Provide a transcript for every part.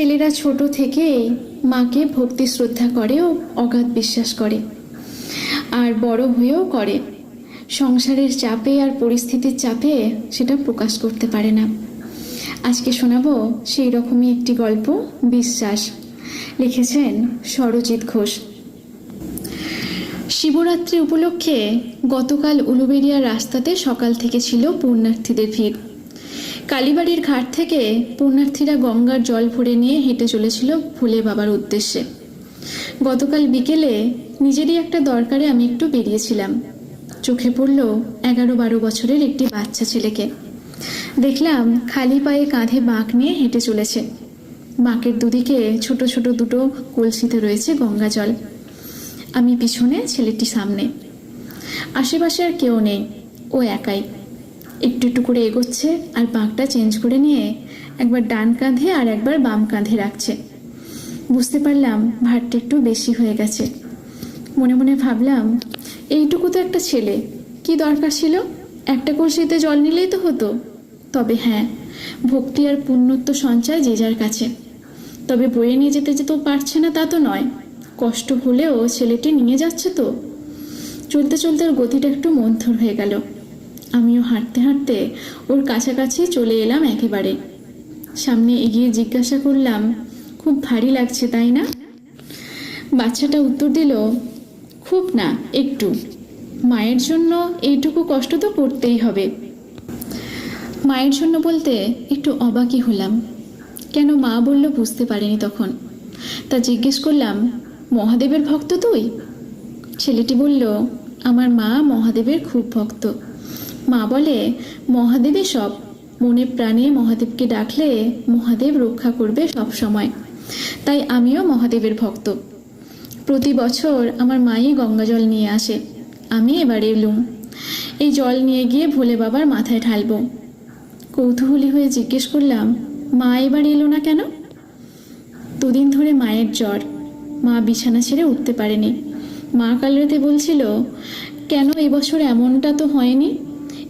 ছেলেরা ছোট থেকেই মাকে ভক্তি শ্রদ্ধা করে ও অগাধ বিশ্বাস করে। আর বড় হয়েও করে। সংসারের চাপে আর পরিস্থিতির চাপে সেটা প্রকাশ করতে পারে না। আজকে শোনাবো সেই রকমই একটি গল্প, বিশ্বাস। লিখেছেন সরজিৎ ঘোষ। শিবরাত্রি উপলক্ষে গতকাল উলুবেড়িয়ার রাস্তাতে সকাল থেকে ছিল পুণ্যার্থীদের ভিড়। কালীবাড়ির ঘাট থেকে পুণ্যার্থীরা গঙ্গার জল ভরে নিয়ে হেঁটে চলেছিল ভোলে বাবার উদ্দেশ্যে। গতকাল বিকেলে নিজেরই একটা দরকারে আমি একটু বেরিয়েছিলাম। চোখে পড়ল এগারো বারো বছরের একটি বাচ্চা ছেলেকে। দেখলাম খালি পায়ে কাঁধে বাঁক নিয়ে হেঁটে চলেছে। বাঁকের দুদিকে ছোট ছোট দুটো কলসিতে রয়েছে গঙ্গা জল। আমি পিছনে ছেলেটি সামনে। আশেপাশে আর কেউ নেই। ও একাই। একটু একটু করে এগোচ্ছে আর বাঁকটা চেঞ্জ করে নিয়ে একবার ডান কাঁধে আর একবার বাম কাঁধে রাখছে। বুঝতে পারলাম ভারটা একটু বেশি হয়ে গেছে। মনে মনে ভাবলাম, এইটুকু তো একটা ছেলে, কি দরকার ছিল? একটা কলসিতে জল নিলেই তো হতো। তবে হ্যাঁ ভক্তি আর পুণ্যত্ব সঞ্চয় যে যার কাছে। তবে বয়ে নিয়ে যেতে যেতেও পারছে না তা তো নয়। কষ্ট হলেও ছেলেটি নিয়ে যাচ্ছে তো। চলতে চলতে ওর গতিটা একটু মন্থর হয়ে গেল। আমিও হাঁটতে হাঁটতে ওর কাছাকাছি চলে এলাম একেবারে। সামনে এগিয়ে জিজ্ঞাসা করলাম, খুব ভারী লাগছে, তাই না? বাচ্চাটা উত্তর দিল, খুব না, একটু। মায়ের জন্য এইটুকু কষ্ট তো করতেই হবে। মায়ের জন্য বলতে একটু অবাকই হলাম। কেন মা বলল বুঝতে পারিনি তখন। তা জিজ্ঞেস করলাম, মহাদেবের ভক্ত তুই? ছেলেটি বলল, আমার মা মহাদেবের খুব ভক্ত। মা বলে মহাদেবই সব মনে প্রাণে মহাদেবকে ডাকলে মহাদেব রক্ষা করবে সব সময় তাই আমিও মহাদেবের ভক্ত। প্রতি বছর আমার মাই গঙ্গা জল নিয়ে আসে। আমি এবার এলুম। এই জল নিয়ে গিয়ে ভোলে বাবার মাথায় ঢালবো। কৌতূহলী হয়ে জিজ্ঞেস করলাম, মা এবার এলো না কেন? দুদিন ধরে মায়ের জ্বর। মা বিছানা ছেড়ে উঠতে পারেনি। মা কাল রাতে বলছিল, কেন এবছর এমনটা তো হয়নি?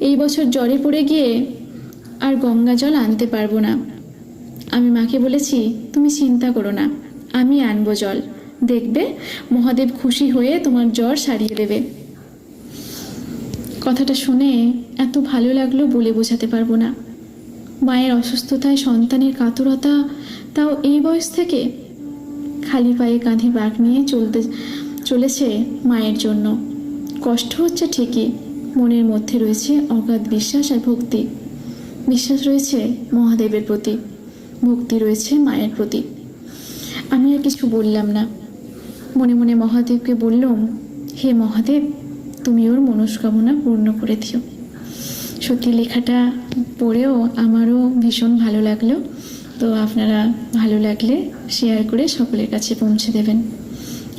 এই বছর জ্বরে পড়ে গিয়ে আর গঙ্গা জল আনতে পারব না। আমি মাকে বলেছি, তুমি চিন্তা করো না, আমি আনব জল। দেখবে, মহাদেব খুশি হয়ে তোমার জ্বর সারিয়ে দেবে। কথাটা শুনে এত ভালো লাগল বলে বোঝাতে পারব না। মায়ের অসুস্থতায় সন্তানের কাতরতা, তাও এই বয়স থেকে খালি পায়ে কাঁধে বাঘ নিয়ে চলতে, চলেছে মায়ের জন্য। কষ্ট হচ্ছে ঠিকই মনের মধ্যে রয়েছে অগাধ বিশ্বাস আর ভক্তি। বিশ্বাস রয়েছে মহাদেবের প্রতি, ভক্তি রয়েছে মায়ের প্রতি। আমি আর কিছু বললাম না। মনে মনে মহাদেবকে বললাম, হে মহাদেব, তুমি ওর মনস্কামনা পূর্ণ করে দিও। সত্যি লেখাটা পড়েও আমারও ভীষণ ভালো লাগল। তো আপনারা ভালো লাগলে শেয়ার করে সকলের কাছে পৌঁছে দেবেন।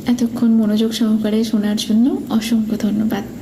এতক্ষণ মনোযোগ সহকারে শোনার জন্য অসংখ্য ধন্যবাদ।